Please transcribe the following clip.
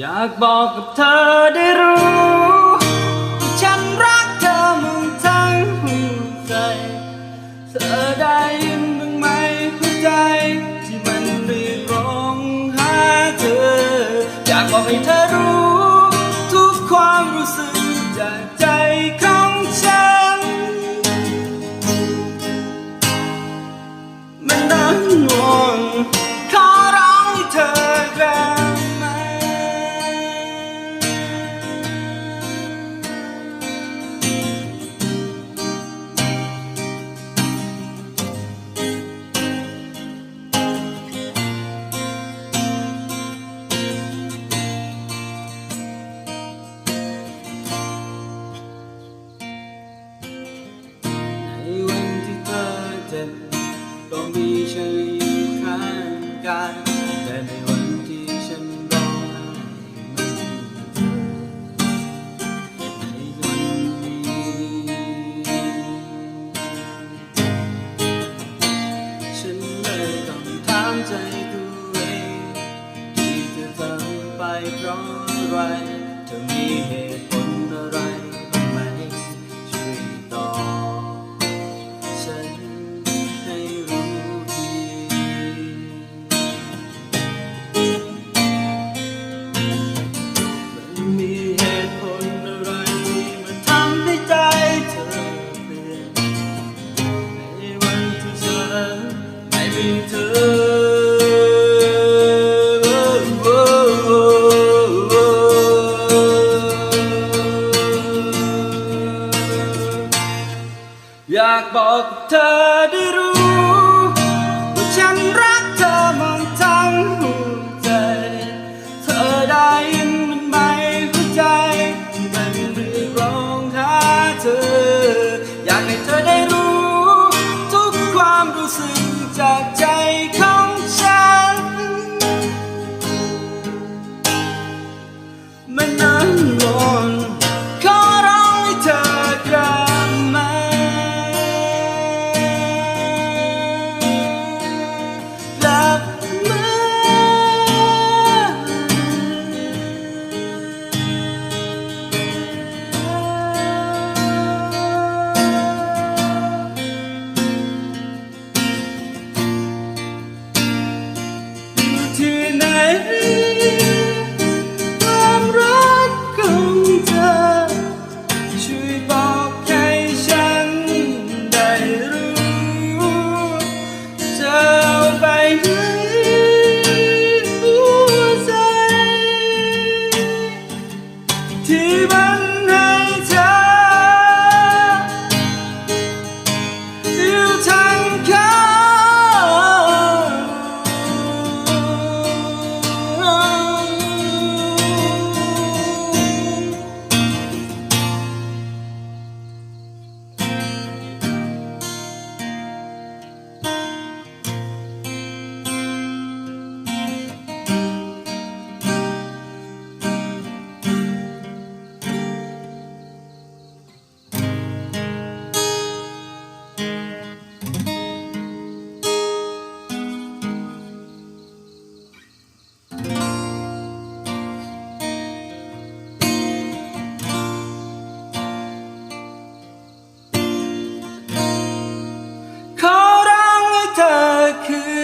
อยากบอกกับเธอได้รู้ว่าฉันรักเธอมึงทั้งหัวใจ เธอได้ยินบ้างไหมหัวใจ ที่มันเรียกร้องหาเธอ อยากบอกให้เธอรู้ ทุกความรู้สึกจากใจขา ก็มีฉันอยู่ข้างกายแต่ในวันที่ฉันร้องไห้ไม่มีเธอในวันนี้ ฉันเลยต้องถามใจตัวเองที่เธอทำไปเพราะอะไรเธอมีเหตุ ไม่มีเธออยากบอกเธอได้รู้ว่าฉันรักเธอมันทั้งหัวใจ เธอได้ยินมันไหมหัวใจที่มันเรียกร้องหาเธอ อยากให้เธอได้รู้ ความรักของเธอช่วยบอก ข